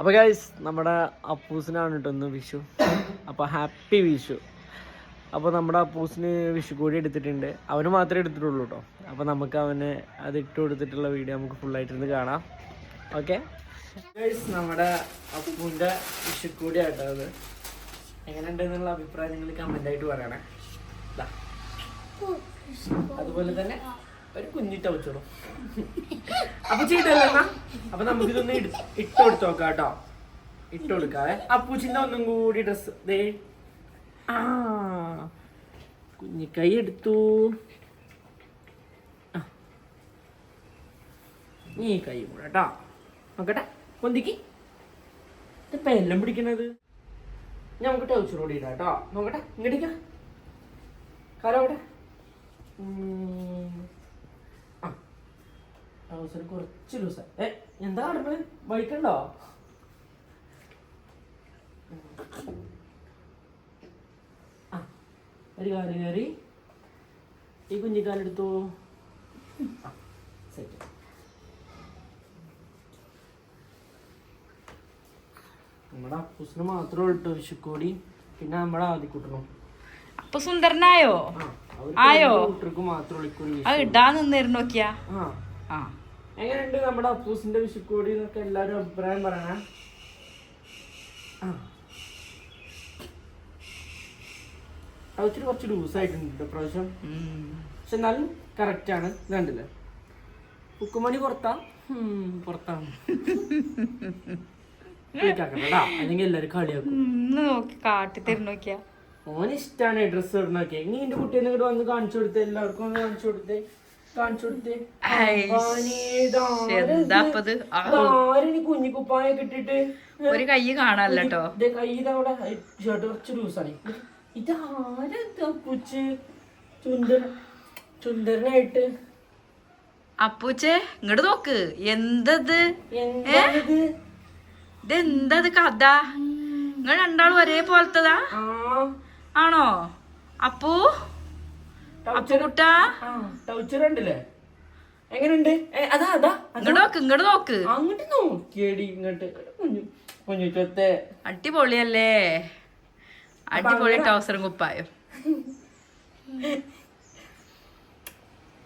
അപ്പോൾ ഗൈസ് നമ്മുടെ അപ്പൂസിനാണ് കേട്ടോ ഇന്ന് വിഷു. അപ്പോൾ ഹാപ്പി വിഷു. അപ്പോൾ നമ്മുടെ അപ്പൂസിന് വിഷു കൂടി എടുത്തിട്ടുണ്ട്. അവന് മാത്രമേ എടുത്തിട്ടുള്ളൂ കേട്ടോ അപ്പോൾ നമുക്ക് അവന് അത് ഇട്ട് കൊടുത്തിട്ടുള്ള വീഡിയോ നമുക്ക് ഫുള്ളായിട്ടിരുന്ന് കാണാം. ഓക്കെ നമ്മുടെ അപ്പൂന്റെ വിഷു കൂടി ആട്ടോ അത്. എങ്ങനെയുണ്ടെന്നുള്ള അഭിപ്രായം നിങ്ങൾ കമന്റ് ആയിട്ട് പറയണേ. അതുപോലെ തന്നെ ഒരു കുഞ്ഞിട്ട വെച്ചോളൂ. അപ്പൊ ചെയ്തല്ല അപ്പൊ നമുക്കിതൊന്ന് ഇട്- ഇട്ട് കൊടുത്തു നോക്കാം കേട്ടോ. ഇട്ട് കൊടുക്കാവേ. അപ്പൂച്ചിന്റെ ഒന്നും കൂടി ഡ്രസ് ദേ. ആ. കുഞ്ഞിക്കൈ എടുത്തു. നീ കൈ കൂടെ കേട്ടോ. നോക്കട്ടെ. പൊന്തിക്ക്. ഇതിപ്പോ എല്ലാം പിടിക്കണത്. നമുക്ക് ടൗച്ചർ ഇടാം കേട്ടോ. നോക്കട്ടെ. ഇങ്ങോട്ടേക്കാ കാലോടെ ട്രൗസർ കുറച്ച് ലൂസ് ഏ എന്താ കാണുന്നത് വഴിക്കണ്ടോ ആ ഒരു കാൽ കയറി. ഈ കുഞ്ഞിക്കാലെടുത്തു സെറ്റ് നമ്മുടെ അപ്പൂസിന് മാത്രമേ ഉള്ളൂ വിഷുക്കോടി പിന്നെ നമ്മുടെ ആദ്യക്കൂട്ടണം അപ്പൊ സുന്ദരനായോ? ആയോ? കൂട്ടർക്ക് മാത്രമേ അത് ഇടാൻ നിന്നിരുന്നു നോക്കിയാ? ആ. ആ. എങ്ങനെയുണ്ട് നമ്മുടെ അപ്പൂസിന്റെ വിഷുക്കോടി എന്നൊക്കെ എല്ലാരും അഭിപ്രായം പറയണേ? ആ. ഒത്തിരി കുറച്ച് ലൂസ് ആയിട്ടുണ്ട് കേട്ടോ പ്രാവശ്യം പക്ഷെ എന്നാലും കറക്റ്റ് ആണ്. ഇത് കണ്ടില്ലേ ഉക്കുമണി പുറത്താ? പുറത്താണ്. അല്ലെങ്കിൽ എല്ലാരും കളിയാക്കും. നോക്കി കാട്ടി ഓന് ഇഷ്ടാണ് ഡ്രസ്സ് ഇടണൊക്കെ ഇനി എന്റെ കുട്ടിയെ വന്ന് കാണിച്ചു കൊടുത്തേ. എല്ലാവർക്കും കാണിച്ചു കൊടുത്തേ. കാണിച്ചു കൊടുത്തേ ഐ, അമ്പാനേ, ഇതാരത്? എന്താ അപ്പത് ആ, ഇതാരനി കുഞ്ഞിക്കുപ്പായൊക്കെ ഇട്ടിട്ട് ഒരു കൈ കാണാല്ലോ കൈ ഇതവിടെ ഷർട്ട് കുറച്ച് ലൂസാണ്. ഇതാരത് പുച്ച്? ചുന്ദര ചുന്ദരനായിട്ട് അപ്പൂച്ചേ ഇങ്ങോട്ട് നോക്ക്. എന്തത്? ഇതെന്തത് കഥ? നിങ്ങൾ രണ്ടാളും ഒരേ പോലത്തതാ ആണോ? അപ്പൂ? എങ്ങനെയുണ്ട് അതാ അതാ. ഇങ്ങോട്ട് നോക്ക് ഇങ്ങോട്ട് നോക്ക്. അങ്ങോട്ട് നോക്കിയടി ഇങ്ങോട്ട്. കുഞ്ഞു അടിപൊളിയല്ലേ? അടിപൊളി ടൗസറും കുപ്പായം.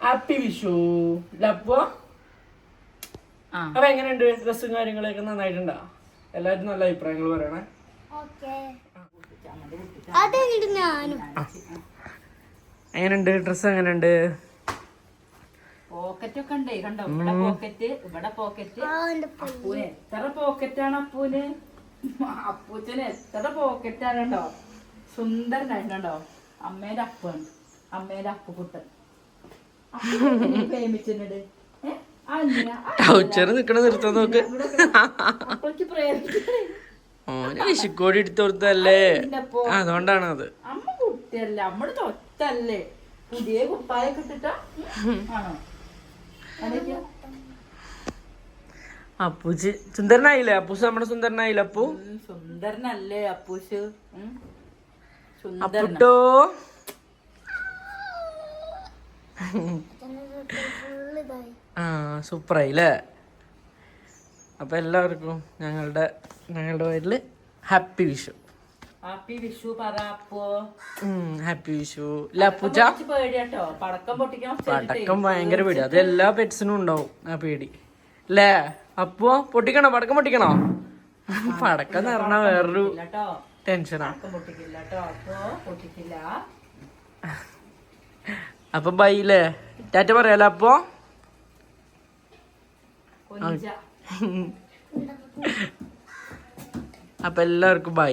ഹാപ്പി വിഷു. ലപ്പോ അപ്പൊ? എങ്ങനെയുണ്ട് ഡ്രസ്സും കാര്യങ്ങളൊക്കെ നന്നായിട്ടുണ്ടോ? എല്ലാവരും നല്ല അഭിപ്രായങ്ങൾ പറയണേ. അതെ ഞാനും? എങ്ങനെയുണ്ട്? ഡ്രസ്സ് എങ്ങനെയുണ്ട്? പോക്കറ്റ് ഒക്കെ ഉണ്ടേ കണ്ടോ? ഇവിടെ പോക്കറ്റ് ഇവിടെ പോക്കറ്റ് അപ്പൂന് എത്ര പോക്കറ്റാണ് അപ്പൂന്? അപ്പൂച്ചന് എത്ര പോക്കറ്റാണ് കണ്ടോ? സുന്ദരനായി കണ്ടോ? അമ്മേന്റെ അപ്പാണ് അമ്മേന്റെ അപ്പുകുട്ടൻ. പ്രേമിച്ചിട്ടുണ്ട്. ടൗച്ചർ നിക്കണ നിർത്താൻ നോക്ക്. ഓന് വിശുക്കോടി എടുത്ത് കൊടുത്തല്ലേ ഇല്ല പോ. അതുകൊണ്ടാണ് അത് അമ്മ കുട്ടിയല്ല അമ്മടെ തൊറ്റല്ലേ പുതിയ കുപ്പായൊക്കെ ഇട്ടിട്ടാ? ആണോ? അതൊക്കെയാ അപ്പൂച്ച് സുന്ദരനായില്ലേ? അപ്പൂസ് നമ്മുടെ സുന്ദരനായില്ലേ അപ്പു? സുന്ദരനല്ലേ അപ്പൂസ്. അപ്പുട്ടോ? ആ സൂപ്പറായി അല്ലേ അപ്പൊ എല്ലാവർക്കും ഞങ്ങളുടെ ഞങ്ങളുടെ പേരിൽ ഹാപ്പി വിഷു. ഹാപ്പി വിഷു പറ അപ്പോ ഹാപ്പി വിഷു ലപ്പൂച്ച പൂജ? പേടിയാട്ടോ. പടക്കം പൊട്ടിക്കാൻ പടക്കം ഭയങ്കര പേടി അത് എല്ലാ പെറ്റ്സിനും ഉണ്ടാവും. ആ പേടി. അല്ലേ അപ്പോ പൊട്ടിക്കണോ? പടക്കം പൊട്ടിക്കണോ? പടക്കം എന്ന് പറഞ്ഞ വേറൊരു ടെൻഷനാ അപ്പോ അപ്പൊ ബൈല്ലേ ടാറ്റ പറയാലോ അപ്പോ? അപ്പൊ എല്ലാവർക്കും ബൈ